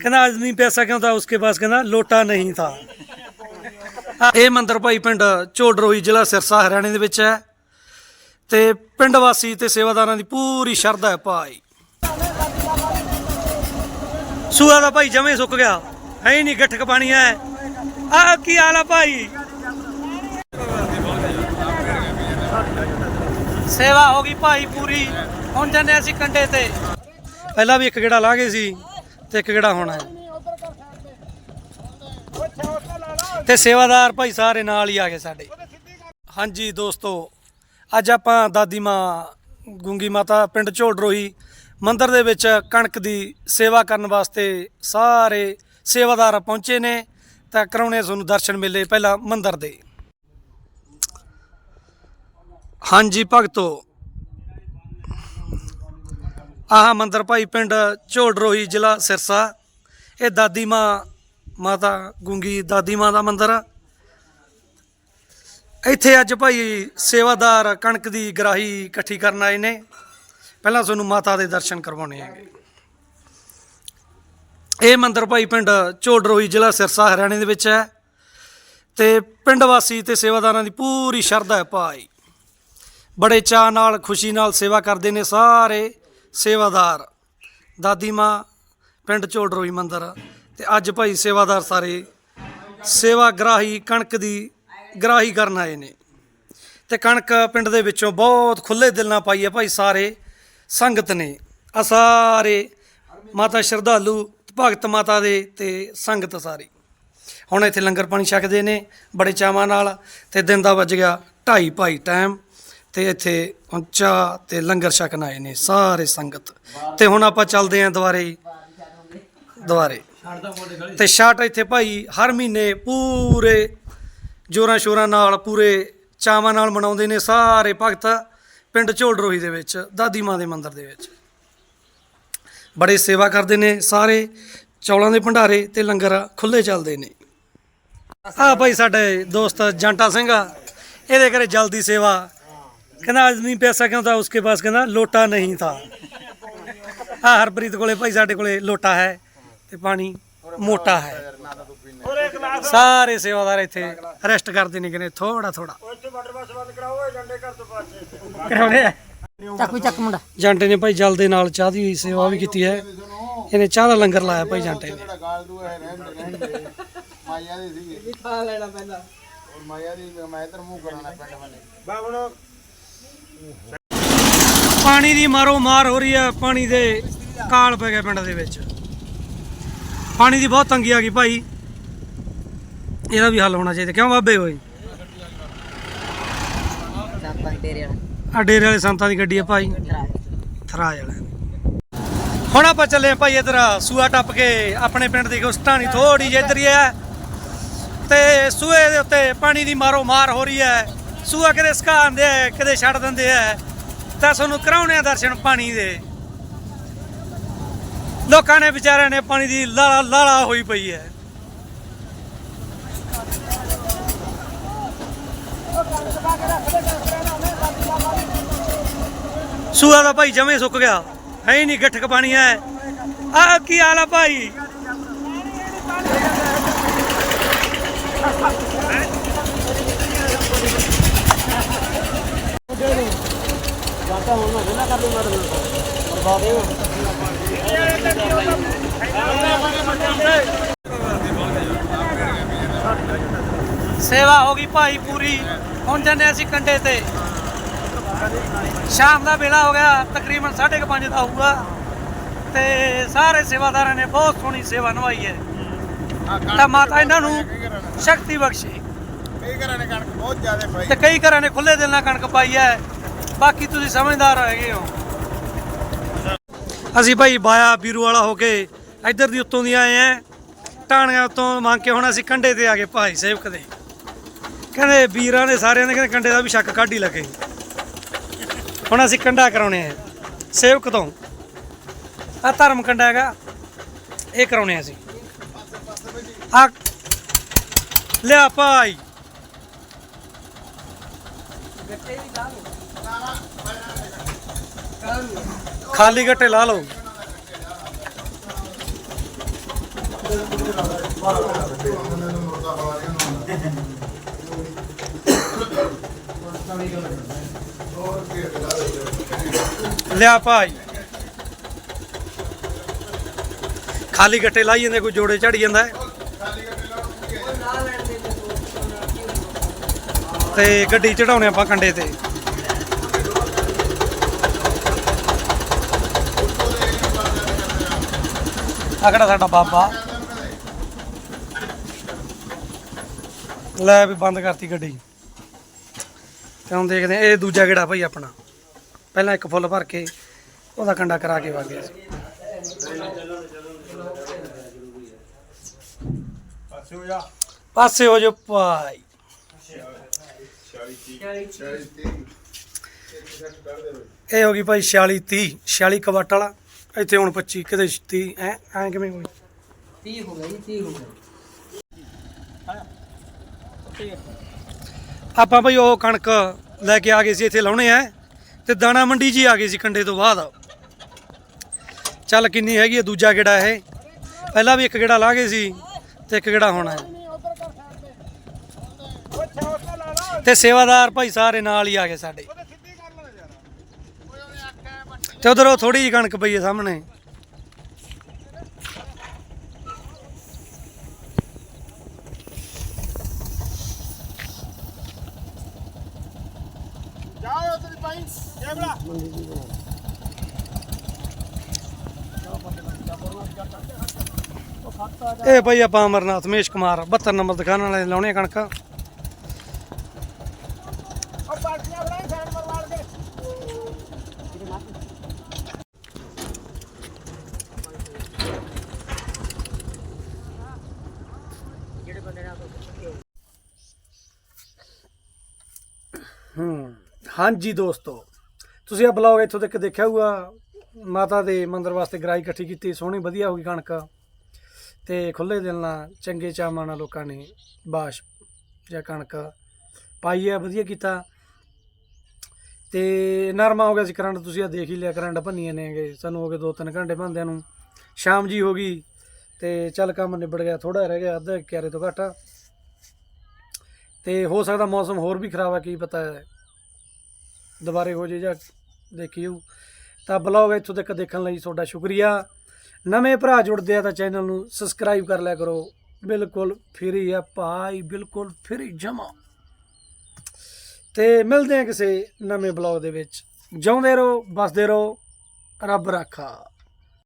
ਕਹਿੰਦਾ ਆਦਮੀ ਪੈਸਾ ਕਿਉਂ ਥਾ ਉਸਕੇ ਪਾਸ ਕਹਿੰਦਾ ਲੋਟਾ ਨਹੀਂ ਥਾ। ਇਹ ਮੰਦਿਰ ਭਾਈ ਪਿੰਡ ਝੋਡਰੋਈ ਜ਼ਿਲ੍ਹਾ ਸਿਰਸਾ ਹਰਿਆਣੇ ਦੇ ਵਿੱਚ ਹੈ ਤੇ ਪਿੰਡ ਵਾਸੀ ਤੇ ਸੇਵਾਦਾਰਾਂ ਦੀ ਪੂਰੀ ਸ਼ਰਧਾ ਹੈ ਭਾਈ। ਸੂਆ ਦਾ ਭਾਈ ਜਮੇ ਸੁੱਕ ਗਿਆ। ਹੈ ਹੀ ਨਹੀਂ ਗੱਠਕ ਪਾਣੀ ਹੈ। ਆ ਕੀ ਹਾਲ ਆ ਭਾਈ? ਸੇਵਾ ਹੋ ਗਈ ਭਾਈ ਪੂਰੀ। ਹੁਣ ਜਾਂਦੇ ਅਸੀਂ ਕੰਡੇ ਤੇ। ਪਹਿਲਾਂ ਵੀ ਇੱਕ ਗੇੜਾ ਲਾ ਗਏ ਸੀ। ਤੇ ਇੱਕ ਗੇੜਾ ਹੋਣਾ ਹੈ? ਤੇ। ਸੇਵਾਦਾਰ ਭਾਈ ਸਾਰੇ ਨਾਲ ਹੀ ਆ ਗਏ ਸਾਡੇ। ਹਾਂਜੀ ਦੋਸਤੋ ਅੱਜ ਆਪਾਂ ਦਾਦੀ ਮਾਂ ਗੁੰਗੀ ਮਾਤਾ ਪਿੰਡ ਝੋੜਰੋਹੀ ਮੰਦਿਰ ਦੇ ਵਿੱਚ ਕਣਕ ਦੀ ਸੇਵਾ ਕਰਨ ਵਾਸਤੇ ਸਾਰੇ ਸੇਵਾਦਾਰ ਪਹੁੰਚੇ ਨੇ। ਤਾਂ ਕਰਾਉਣੇ ਤੁਹਾਨੂੰ ਦਰਸ਼ਨ ਮਿਲੇ ਪਹਿਲਾਂ ਮੰਦਿਰ ਦੇ। ਹਾਂਜੀ ਭਗਤੋ ਆਹ ਮੰਦਰ ਭਾਈ ਪਿੰਡ ਝੋੜਰੋਹੀ ਜ਼ਿਲ੍ਹਾ ਸਿਰਸਾ। ਇਹ ਦਾਦੀ ਮਾਂ, ਮਾਤਾ ਗੁੰਗੀ ਦਾਦੀ ਮਾਂ ਦਾ ਮੰਦਰ ਆ। ਇੱਥੇ ਅੱਜ ਭਾਈ ਸੇਵਾਦਾਰ ਕਣਕ ਦੀ ਗਰਾਹੀ ਇਕੱਠੀ ਕਰਨ ਆਏ ਨੇ। ਪਹਿਲਾਂ ਤੁਹਾਨੂੰ ਮਾਤਾ ਦੇ ਦਰਸ਼ਨ ਕਰਵਾਉਣੇ ਹੈਗੇ। ਇਹ ਮੰਦਰ ਭਾਈ ਪਿੰਡ ਝੋੜਰੋਹੀ ਜ਼ਿਲ੍ਹਾ ਸਿਰਸਾ, ਹਰਿਆਣੇ ਦੇ ਵਿੱਚ ਹੈ। ਤੇ ਪਿੰਡ ਵਾਸੀ ਤੇ ਸੇਵਾਦਾਰਾਂ ਦੀ ਪੂਰੀ ਸ਼ਰਧਾ ਹੈ ਭਾਈ। ਬੜੇ ਚਾਅ ਨਾਲ, ਖੁਸ਼ੀ ਨਾਲ ਸੇਵਾ ਕਰਦੇ ਨੇ ਸਾਰੇ। ਸੇਵਾਦਾਰ। ਦਾਦੀ ਮਾਂ, ਪਿੰਡ ਝੋੜਰੋਈ ਮੰਦਰ ਤੇ ਅੱਜ ਭਾਈ ਸੇਵਾਦਾਰ ਸਾਰੇ ਸੇਵਾ ਗ੍ਰਾਹੀ ਕਣਕ ਦੀ ਗ੍ਰਾਹੀ ਕਰਨ ਆਏ ਨੇ। ਤੇ ਕਣਕ ਪਿੰਡ ਦੇ ਵਿੱਚੋਂ ਬਹੁਤ ਖੁੱਲੇ ਦਿਲ ਨਾਲ ਪਾਈ ਹੈ ਭਾਈ ਸਾਰੇ ਸੰਗਤ ਨੇ। ਆ ਸਾਰੇ ਮਾਤਾ ਸ਼ਰਧਾਲੂ, ਭਗਤ ਮਾਤਾ ਦੇ ਤੇ ਸੰਗਤ ਸਾਰੀ। ਹੁਣ ਇੱਥੇ ਲੰਗਰ ਪਾਣੀ ਛਕਦੇ ਨੇ ਬੜੇ ਚਾਵਾਂ ਨਾਲ ਤੇ ਦਿਨ ਦਾ ਵੱਜ ਗਿਆ 2:30 ਭਾਈ ਟਾਈਮ ਤੇ ਇੱਥੇ ਹੁਣ ਚਾਹ ਤੇ ਲੰਗਰ ਛਕਣ ਆਏ ਨੇ, ਸਾਰੇ ਸੰਗਤ। ਤੇ ਹੁਣ ਆਪਾਂ ਚੱਲਦੇ ਆਂ ਦੁਬਾਰੇ ਦੁਬਾਰੇ ਤੇ ਛਾਟ ਇੱਥੇ ਭਾਈ ਹਰ ਮਹੀਨੇ ਪੂਰੇ ਜੋਰਾਂ ਸ਼ੋਰਾਂ ਨਾਲ, ਪੂਰੇ ਚਾਵਾਂ ਨਾਲ ਮਨਾਉਂਦੇ ਨੇ ਸਾਰੇ ਭਗਤ ਪਿੰਡ ਝੋੜਰੋਹੀ ਦੇ ਵਿੱਚ, ਦਾਦੀ ਮਾਂ ਦੇ ਮੰਦਿਰ ਦੇ ਵਿੱਚ। ਬੜੇ ਸੇਵਾ ਕਰਦੇ ਨੇ ਸਾਰੇ ਚੌਲਾਂ ਦੇ ਭੰਡਾਰੇ ਤੇ ਲੰਗਰ ਖੁੱਲੇ ਚੱਲਦੇ ਨੇ। ਆ ਭਾਈ ਸਾਡੇ ਦੋਸਤ ਜੰਟਾ ਸਿੰਘ ਆ, ਇਹਦੇ ਘਰੇ ਜਲਦੀ ਸੇਵਾ ਕਹਿੰਦਾ ਆਦਮੀ ਪੈਸਾ ਕਿਉਂ ਤਾਂ ਉਸਕੇ ਪਾਸ ਕਹਿੰਦਾ ਲੋਟਾ ਨਹੀਂ ਥਾ। ਆ ਹਰਪ੍ਰੀਤ ਕੋਲੇ ਭਾਈ ਸਾਡੇ ਕੋਲੇ ਲੋਟਾ ਹੈ ਤੇ ਪਾਣੀ ਮੋਟਾ ਹੈ। ਸਾਰੇ ਸੇਵਾਦਾਰ ਇੱਥੇ ਅਰੈਸਟ ਕਰਦੇ ਨੇ ਕਹਿੰਦੇ ਥੋੜਾ ਥੋੜਾ ਜਾਂਟੇ ਨੇ ਭਾਈ ਜਲ ਦੇ ਨਾਲ ਚਾਹ ਦੀ ਸੇਵਾ ਵੀ ਕੀਤੀ ਹੈ। ਇਹਨੇ ਚਾਹ ਦਾ ਲੰਗਰ ਲਾਇਆ ਭਾਈ ਜਾਂਟੇ ਨੇ। ਮਾਇਆ ਦੇ ਸੀਗੇ। ਵੀ ਖਾ ਲੈਣਾ ਪਹਿਲਾਂ। ਔਰ ਮਾਇਆ ਦੀ ਮੈਂ ਇਧਰ ਮੂੰਹ ਕਰਾਉਣਾ ਪਿੰਡ ਵਾਲੇ ਪਾਣੀ ਦੀ ਮਾਰੋ ਮਾਰ ਹੋ ਰਹੀ ਹੈ, ਪਾਣੀ ਦੇ ਕਾਲ ਪੈ ਗਿਆ ਪਿੰਡ ਦੇ ਵਿੱਚ। ਪਾਣੀ ਦੀ ਬਹੁਤ ਤੰਗੀ ਆ ਗਈ ਭਾਈ। ਇਹਦਾ ਵੀ ਹੱਲ ਹੋਣਾ ਚਾਹੀਦਾ। ਕਿਉਂ ਬਾਬੇ ਹੋਏ ਆ ਡੇਰੇ ਵਾਲੇ ਸੰਤਾਂ ਦੀ ਗੱਡੀ ਹੈ ਭਾਈ। ਥਰਾਜ ਵਾਲੇ। ਹੁਣ ਆਪਾਂ ਚੱਲੇ ਹਾਂ ਭਾਈ ਇਧਰ ਸੂਆ ਟੱਪ ਕੇ। ਆਪਣੇ ਪਿੰਡ ਦੀ ਉਸ ਢਾਣੀ ਥੋੜੀ ਜਿਹੀ ਇੱਧਰ ਹੀ ਹੈ। ਤੇ ਸੂਏ ਦੇ ਉੱਤੇ ਪਾਣੀ ਦੀ ਮਾਰੋ ਮਾਰ ਹੋ ਰਹੀ ਹੈ। ਸੂਆ ਕਿਤੇ ਸੁਕਾਉਂਦੇ ਆ ਕਿਤੇ ਛੱਡ ਦਿੰਦੇ ਆ, ਤਾਂ ਤੁਹਾਨੂੰ ਕਰਾਉਣੇ ਆ ਦਰਸ਼ਨ ਪਾਣੀ ਦੇ। ਲੋਕਾਂ ਨੇ ਵਿਚਾਰਿਆਂ ਨੇ ਪਾਣੀ ਦੀ ਲਾਲਾ ਲਾਲਾ ਹੋਈ ਪਈ ਹੈ। ਸੂਆ ਦਾ ਭਾਈ ਜਮੇ ਸੁੱਕ ਗਿਆ। ਹੈ ਨਹੀਂ ਗੱਠਕ ਪਾਣੀ ਹੈ। ਆ ਕੀ ਹਾਲ ਆ ਭਾਈ? ਸੇਵਾ ਹੋ ਗਈ ਭਾਈ ਪੂਰੀ। ਹੁਣ ਜਾਂਦੇ ਅਸੀਂ ਕੰਡੇ ਤੇ। ਸ਼ਾਮ ਦਾ ਵੇਲਾ ਹੋ ਗਿਆ ਤਕਰੀਬਨ 5:30 ਦਾ ਹੋਊਗਾ। ਤੇ ਸਾਰੇ ਸੇਵਾਦਾਰਾਂ ਨੇ ਬਹੁਤ ਸੋਹਣੀ ਸੇਵਾ ਨਿਭਾਈ ਹੈ। ਤਾਂ ਮਾਤਾ ਇਹਨਾਂ ਨੂੰ ਸ਼ਕਤੀ ਬਖਸ਼ੇ। ਕਈ ਘਰਾਂ ਨੇ ਕਣਕ ਬਹੁਤ ਜ਼ਿਆਦਾ ਪਾਈ ਤੇ ਕਈ ਘਰਾਂ ਨੇ ਖੁੱਲੇ ਦਿਲ ਨਾਲ ਕਣਕ ਪਾਈ ਹੈ। ਬਾਕੀ ਤੁਸੀਂ ਸਮਝਦਾਰ ਹੈਗੇ ਹੋ। ਅਸੀਂ ਭਾਈ ਬਾਇਆ ਬੀਰੂ ਵਾਲਾ ਹੋ ਕੇ ਇੱਧਰ ਦੀ ਉੱਤੋਂ ਦੀ ਆਏ ਆ। ਟਾਣੀਆਂ ਉੱਤੋਂ ਮੰਗ ਕੇ ਹੁਣ ਅਸੀਂ ਕੰਡੇ ਤੇ ਆ ਗਏ ਭਾਈ ਸੇਵਕ ਦੇ। ਕਹਿੰਦੇ ਵੀਰਾਂ ਨੇ ਸਾਰਿਆਂ ਨੇ ਕਹਿੰਦੇ ਕੰਡੇ ਦਾ ਵੀ ਸ਼ੱਕ ਕੱਢ ਹੀ ਲੱਗੇ। ਹੁਣ ਅਸੀਂ ਕੰਡਾ ਕਰਾਉਣੇ ਆ। ਸੇਵਕ ਤੋਂ। ਆ ਧਰਮ ਕੰਡਾ ਹੈਗਾ। ਇਹ ਕਰਾਉਣੇ ਆ ਅਸੀਂ। ਆ ਲਿਆ ਭਾਈ। ਖਾਲੀ ਗੱਟੇ ਲਾ ਲਓ। ਲਿਆ ਭਾਈ। ਖਾਲੀ ਗੱਟੇ ਲਾਈ ਜਾਂਦੇ, ਕੋਈ ਜੋੜੇ ਝੜੀ ਜਾਂਦਾ ਤੇ ਗੱਡੀ ਚੜਾਉਣੇ ਆਪਾਂ ਕੰਡੇ ਤੇ। ਅਗੜਾ ਸਾਡਾ ਬਾਬਾ? ਲੈ ਵੀ ਬੰਦ ਕਰਤੀ ਗੱਡੀ। ਤੇ ਹੁਣ ਦੇਖਦੇ ਆ ਇਹ ਦੂਜਾ ਗੇੜਾ ਭਾਈ ਆਪਣਾ? ਪਹਿਲਾਂ ਇੱਕ ਫੁੱਲ ਭਰ ਕੇ ਉਹਦਾ ਕੰਡਾ ਕਰਾ ਕੇ ਵਗ ਗਿਆ ਸੀ। ਪਾਸੇ ਹੋ ਜਾ। ਭਾਈ। ਇਹ ਹੋ ਗਈ ਭਾਈ 46 30 46 ਕਵਟ ਵਾਲਾ। ਇੱਥੇ ਹੁਣ 25 ਕਿਤੇ 30 ਐ ਐ ਕਿਵੇਂ ਹੋਈ? 30 ਹੋ ਗਈ 30 ਹੋ ਗਈ। ਆਪਾਂ ਭਾਈ ਉਹ ਕਣਕ ਲੈ ਕੇ ਆ ਗਏ ਸੀ ਇੱਥੇ ਲਾਉਣੇ ਆ ਤੇ ਦਾਣਾ ਮੰਡੀ ਜੀ ਆ ਗਏ ਸੀ ਕੰਡੇ ਤੋਂ ਬਾਅਦ। ਚੱਲ ਕਿੰਨੀ ਹੈਗੀ ਹੈ ਦੂਜਾ ਗੇੜਾ ਇਹ। ਪਹਿਲਾਂ ਵੀ ਇੱਕ ਗੇੜਾ ਲਾ ਗਏ ਸੀ ਤੇ ਇੱਕ ਗੇੜਾ ਹੋਣਾ ਹੈ। ਤੇ ਸੇਵਾਦਾਰ ਭਾਈ ਸਾਰੇ ਨਾਲ ਹੀ ਆ ਗਏ ਸਾਡੇ। ਤੇ ਉਧਰ ਉਹ ਥੋੜੀ ਜਿਹੀ ਕਣਕ ਪਈ ਹੈ ਸਾਹਮਣੇ। ਇਹ ਭਾਈ ਆਪਾਂ ਅਮਰਨਾਥ ਮੇਸ਼ ਕੁਮਾਰ 72 ਨੰਬਰ ਦੁਕਾਨ ਵਾਲੇ ਲਾਉਣੇ ਕਣਕ ਹੂੰ ਹਾਂਜੀ ਦੋਸਤੋ, ਤੁਸੀਂ ਇਹ ਬਲੌਗ ਇੱਥੋਂ ਤੱਕ ਦੇਖਿਆ ਹੋਊਗਾ, ਮਾਤਾ ਦੇ ਮੰਦਰ ਵਾਸਤੇ ਗਰਾਈ ਇਕੱਠੀ ਕੀਤੀ, ਸੋਹਣੀ ਵਧੀਆ ਹੋ ਗਈ ਕਣਕ, ਤੇ ਖੁੱਲੇ ਦਿਲ ਨਾਲ ਚੰਗੇ ਚਾਵਾਂ ਨਾਲ ਲੋਕਾਂ ਨੇ ਬਾਸ਼ ਜਾਂ ਕਣਕ ਪਾਈ ਹੈ ਵਧੀਆ ਕੀਤਾ। ਤੇ ਨਰਮਾ ਹੋ ਗਿਆ ਸੀ ਕਰੰਟ, ਤੁਸੀਂ ਆ ਦੇਖ ਹੀ ਲਿਆ, ਕਰੰਟ ਭੰਨੀਆਂ ਨੇਗੇ ਸਾਨੂੰ ਹੋ ਗਏ 2-3 ਘੰਟੇ ਬੰਦਿਆਂ ਨੂੰ। ਸ਼ਾਮ ਜੀ ਹੋ ਗਈ, ਤੇ ਚੱਲ ਕੰਮ ਨਿਬੜ ਗਿਆ ਥੋੜਾ ਰਹਿ ਗਿਆ, ਅੱਧਾ ਕਿਆਰੇ ਤੋਂ ਘੱਟ। ਤੇ ਹੋ ਸਕਦਾ ਮੌਸਮ ਹੋਰ ਵੀ ਖਰਾਬ ਆ, ਕੀ ਪਤਾ ਹੈ ਦੁਬਾਰੇ ਹੋ ਜੇ ਜਾਂ ਦੇਖਿਓ, ਤਾਂ ਬਲੌਗ ਇੱਥੋਂ ਤੱਕ ਦੇਖਣ ਲਈ ਤੁਹਾਡਾ ਸ਼ੁਕਰੀਆ। ਨਵੇਂ ਭਰਾ ਜੁੜਦੇ ਆ ਤਾਂ ਚੈਨਲ ਨੂੰ ਸਬਸਕ੍ਰਾਈਬ ਕਰ ਲਿਆ ਕਰੋ। ਬਿਲਕੁਲ ਫਰੀ ਆ ਭਾਈ, ਬਿਲਕੁਲ ਫਰੀ ਜਮਾ। ਤੇ ਮਿਲਦੇ ਆ ਕਿਸੇ ਨਵੇਂ ਬਲੌਗ ਦੇ ਵਿੱਚ। ਜਿਉਂਦੇ ਰਹੋ ਬਸਦੇ ਰਹੋ, ਰੱਬ ਰਾਖਾ।